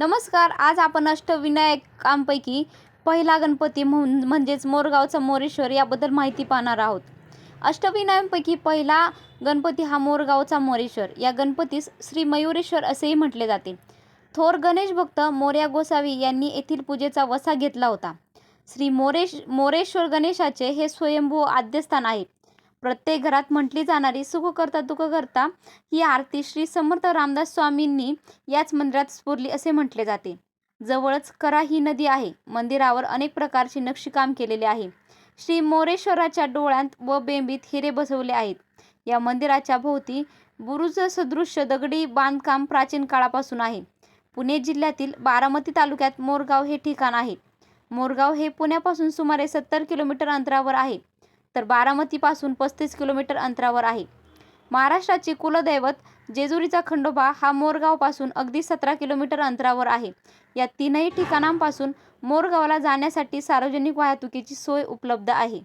नमस्कार आज आपण अष्टविनायकांपैकी पहिला गणपती म्हण म्हणजेच मोरगावचा मोरेश्वर याबद्दल माहिती पाहणार आहोत. अष्टविनायकांपैकी पहिला गणपती हा मोरगावचा मोरेश्वर. या गणपतीस श्री मयुरेश्वर असेही म्हटले जाते. थोर गणेश भक्त मोर्या गोसावी यांनी येथील पूजेचा वसा घेतला होता. श्री मोरेश मोरेश्वर गणेशाचे हे स्वयंभू आद्यस्थान आहे. प्रत्येक घरात म्हटली जाणारी सुख करता दुःख करता ही आरती श्री समर्थ रामदास स्वामींनी याच मंदिरात स्फुरली असे म्हटले जाते. जवळच करा ही नदी आहे. मंदिरावर अनेक प्रकारचे नक्षीकाम केलेले आहे. श्री मोरेश्वराच्या डोळ्यांत व बेंबीत हिरे बसवले आहेत. या मंदिराच्या भोवती बुरुज सदृश्य दगडी बांधकाम प्राचीन काळापासून आहे. पुणे जिल्ह्यातील बारामती तालुक्यात मोरगाव हे ठिकाण आहे. मोरगाव हे पुण्यापासून सुमारे सत्तर किलोमीटर अंतरावर आहे. तर बारामतीपासून पस्तीस किलोमीटर अंतरावर आहे. महाराष्ट्राचे कुलदैवत जेजुरीचा खंडोबा हा मोरगावपासून अगदी सतरा किलोमीटर अंतरावर आहे. या तीनही ठिकाणांपासून मोरगावला जाण्यासाठी सार्वजनिक वाहतुकीची सोय उपलब्ध आहे.